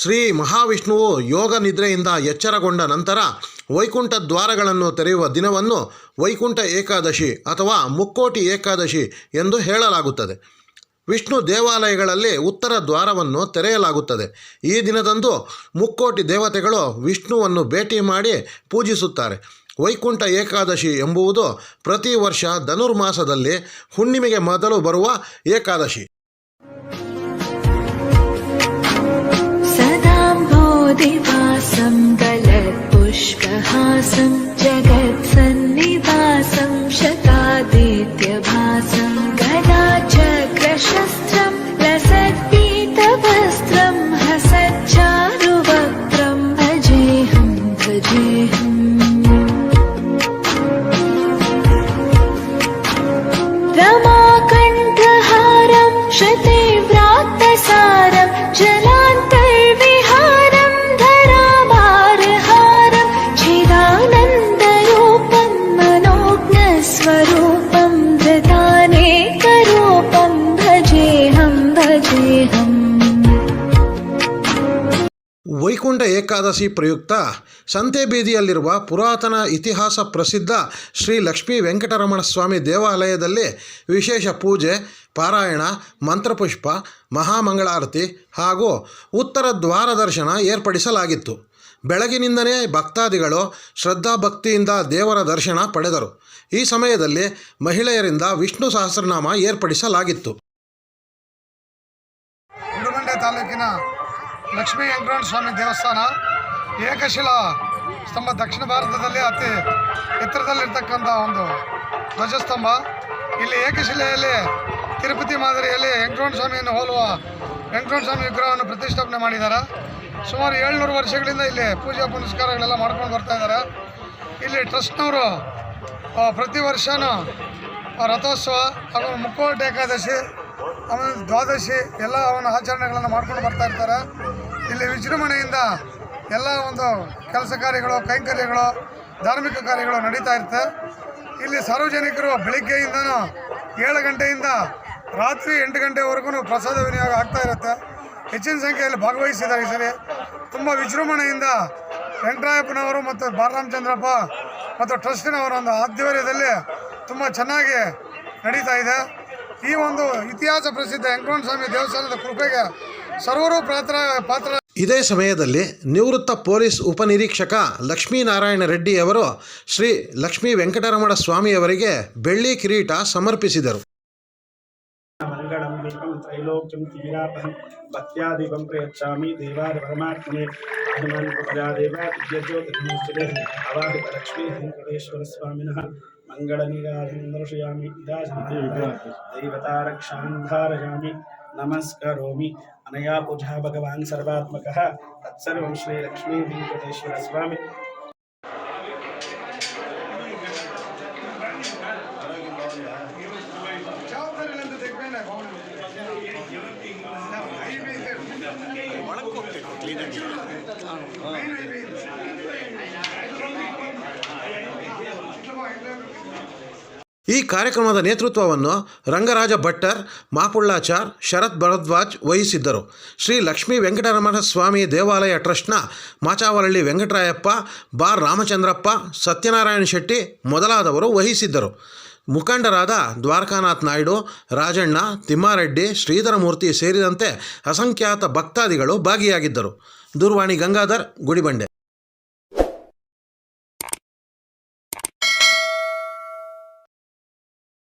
ಶ್ರೀ ಮಹಾವಿಷ್ಣುವು ಯೋಗ ನಿದ್ರೆಯಿಂದ ಎಚ್ಚರಗೊಂಡ ನಂತರ ವೈಕುಂಠ ದ್ವಾರಗಳನ್ನು ತೆರೆಯುವ ದಿನವನ್ನು ವೈಕುಂಠ ಏಕಾದಶಿ ಅಥವಾ ಮುಕ್ಕೋಟಿ ಏಕಾದಶಿ ಎಂದು ಹೇಳಲಾಗುತ್ತದೆ. ವಿಷ್ಣು ದೇವಾಲಯಗಳಲ್ಲಿ ಉತ್ತರ ದ್ವಾರವನ್ನು ತೆರೆಯಲಾಗುತ್ತದೆ. ಈ ದಿನದಂದು ಮುಕ್ಕೋಟಿ ದೇವತೆಗಳು ವಿಷ್ಣುವನ್ನು ಭೇಟಿ ಮಾಡಿ ಪೂಜಿಸುತ್ತಾರೆ. ವೈಕುಂಠ ಏಕಾದಶಿ ಎಂಬುವುದು ಪ್ರತಿ ವರ್ಷ ಧನುರ್ಮಾಸದಲ್ಲಿ ಹುಣ್ಣಿಮೆಗೆ ಮೊದಲು ಬರುವ ಏಕಾದಶಿ. सदाम्भोदिवासं गलत्पुष्पहासं जगत्सन्निवासं शतादित्यभासं गदाचक्रशस्त्रं लसत्पीतवस्त्रं हसच्चारुवक्त्रं भजेऽहं भजेऽहम् रमाकण्ठहारं शतीव्रात्तसारं ವೈಕುಂಠ ಏಕಾದಶಿ ಪ್ರಯುಕ್ತ ಸಂತೆಬೀದಿಯಲ್ಲಿರುವ ಪುರಾತನ ಇತಿಹಾಸ ಪ್ರಸಿದ್ಧ ಶ್ರೀ ಲಕ್ಷ್ಮೀ ವೆಂಕಟರಮಣ ಸ್ವಾಮಿ ದೇವಾಲಯದಲ್ಲಿ ವಿಶೇಷ ಪೂಜೆ, ಪಾರಾಯಣ, ಮಂತ್ರಪುಷ್ಪ, ಮಹಾಮಂಗಳಾರತಿ ಹಾಗೂ ಉತ್ತರ ದ್ವಾರ ದರ್ಶನ ಏರ್ಪಡಿಸಲಾಗಿತ್ತು. ಬೆಳಗಿನಿಂದಲೇ ಭಕ್ತಾದಿಗಳು ಶ್ರದ್ಧಾಭಕ್ತಿಯಿಂದ ದೇವರ ದರ್ಶನ ಪಡೆದರು. ಈ ಸಮಯದಲ್ಲಿ ಮಹಿಳೆಯರಿಂದ ವಿಷ್ಣು ಸಹಸ್ರನಾಮ ಏರ್ಪಡಿಸಲಾಗಿತ್ತು. ತಾಲೂಕಿನ ಲಕ್ಷ್ಮೀ ವೆಂಕಟರಮಣ ಸ್ವಾಮಿ ದೇವಸ್ಥಾನ, ಏಕಶಿಲಾ ಸ್ತಂಭ ದಕ್ಷಿಣ ಭಾರತದಲ್ಲಿ ಅತಿ ಎತ್ತರದಲ್ಲಿರ್ತಕ್ಕಂಥ ಒಂದು ಧ್ವಜಸ್ತಂಭ. ಇಲ್ಲಿ ಏಕಶಿಲೆಯಲ್ಲಿ ತಿರುಪತಿ ಮಾದರಿಯಲ್ಲಿ ವೆಂಕಟರಮಣ ಸ್ವಾಮಿಯನ್ನು ಹೋಲುವ ವೆಂಕಟರಮಣ ಸ್ವಾಮಿ ವಿಗ್ರಹವನ್ನು ಪ್ರತಿಷ್ಠಾಪನೆ ಮಾಡಿದ್ದಾರೆ. ಸುಮಾರು ಏಳ್ನೂರು ವರ್ಷಗಳಿಂದ ಇಲ್ಲಿ ಪೂಜಾ ಪುನಸ್ಕಾರಗಳೆಲ್ಲ ಮಾಡ್ಕೊಂಡು ಬರ್ತಾ ಇದ್ದಾರೆ. ಇಲ್ಲಿ ಟ್ರಸ್ಟ್ನವರು ಪ್ರತಿ ವರ್ಷವೂ ರಥೋತ್ಸವ ಹಾಗೂ ಮುಕ್ಕೋಟಿ ಏಕಾದಶಿ, ಆಮೇಲೆ ದ್ವಾದಶಿ, ಎಲ್ಲ ಅವನ ಆಚರಣೆಗಳನ್ನು ಮಾಡ್ಕೊಂಡು ಬರ್ತಾ ಇರ್ತಾರೆ. ಇಲ್ಲಿ ವಿಜೃಂಭಣೆಯಿಂದ ಎಲ್ಲ ಒಂದು ಕೆಲಸ ಕಾರ್ಯಗಳು, ಕೈಂಕರ್ಯಗಳು, ಧಾರ್ಮಿಕ ಕಾರ್ಯಗಳು ನಡೀತಾ ಇರುತ್ತೆ. ಇಲ್ಲಿ ಸಾರ್ವಜನಿಕರು ಬೆಳಿಗ್ಗೆಯಿಂದನೂ ಏಳು ಗಂಟೆಯಿಂದ ರಾತ್ರಿ ಎಂಟು ಗಂಟೆವರೆಗೂ ಪ್ರಸಾದ ವಿನಿಯೋಗ ಆಗ್ತಾ ಇರುತ್ತೆ. ಹೆಚ್ಚಿನ ಸಂಖ್ಯೆಯಲ್ಲಿ ಭಾಗವಹಿಸಿದ್ದಾರೆ ಈ ಸರಿ. ತುಂಬ ವಿಜೃಂಭಣೆಯಿಂದ ವೆಂಕಟರಾಯಪ್ಪನವರು ಮತ್ತು ಬಾಲರಾಮಚಂದ್ರಪ್ಪ ಮತ್ತು ಟ್ರಸ್ಟಿನವರ ಒಂದು ಆಧ್ವರ್ಯದಲ್ಲಿ ತುಂಬ ಚೆನ್ನಾಗಿ ನಡೀತಾ ಇದೆ. ಈ ಒಂದು ಇತಿಹಾಸ ಪ್ರಸಿದ್ಧ ವೆಂಕಟರಮಣ ಸ್ವಾಮಿ ದೇವಸ್ಥಾನದ ಕೃಪೆಗೆ ಸರ್ವರು ಪಾತ್ರ ಪಾತ್ರ. ಇದೇ ಸಮಯದಲ್ಲಿ ನಿವೃತ್ತ ಪೊಲೀಸ್ ಉಪನಿರೀಕ್ಷಕ ಲಕ್ಷ್ಮೀನಾರಾಯಣ ರೆಡ್ಡಿ ಅವರು ಶ್ರೀ ಲಕ್ಷ್ಮೀ ವೆಂಕಟರಮಣ ಸ್ವಾಮಿಯವರಿಗೆ ಬೆಳ್ಳಿ ಕಿರೀಟ ಸಮರ್ಪಿಸಿದರು. ಮಂಗಳ ನೀರಾಧನ ದರ್ಶಯಾಮಿ. ಇದಾಜನತೆ. ದೈವತಾರಕ್ಷಾಂ नमस्करोमि अनया पूजा भगवान् सर्वात्मकः तत्सर्वं श्रीलक्ष्मी वेङ्कटेश्वरस्वामि ಜವಾಬ್ದಾರಿಗಳಿಂದ ತೆಗ್ಬೇನೆ ಈ ಕಾರ್ಯಕ್ರಮದ ನೇತೃತ್ವವನ್ನು ರಂಗರಾಜ ಭಟ್ಟರ್, ಮಾಪುಳ್ಳಾಚಾರ್, ಶರತ್ ಭರದ್ವಾಜ್ ವಹಿಸಿದ್ದರು. ಶ್ರೀ ಲಕ್ಷ್ಮೀ ವೆಂಕಟರಮಣ ಸ್ವಾಮಿ ದೇವಾಲಯ ಟ್ರಸ್ಟ್ನ ಮಾಚಾವರಳ್ಳಿ ವೆಂಕಟರಾಯಪ್ಪ, ಬಾರ್ ರಾಮಚಂದ್ರಪ್ಪ, ಸತ್ಯನಾರಾಯಣ ಶೆಟ್ಟಿ ಮೊದಲಾದವರು ವಹಿಸಿದ್ದರು. ಮುಖಂಡರಾದ ದ್ವಾರಕಾನಾಥ್ ನಾಯ್ಡು, ರಾಜಣ್ಣ, ತಿಮ್ಮಾರೆಡ್ಡಿ, ಶ್ರೀಧರಮೂರ್ತಿ ಸೇರಿದಂತೆ ಅಸಂಖ್ಯಾತ ಭಕ್ತಾದಿಗಳು ಭಾಗಿಯಾಗಿದ್ದರು. ದೂರವಾಣಿ ಗಂಗಾಧರ್, ಗುಡಿಬಂಡೆ.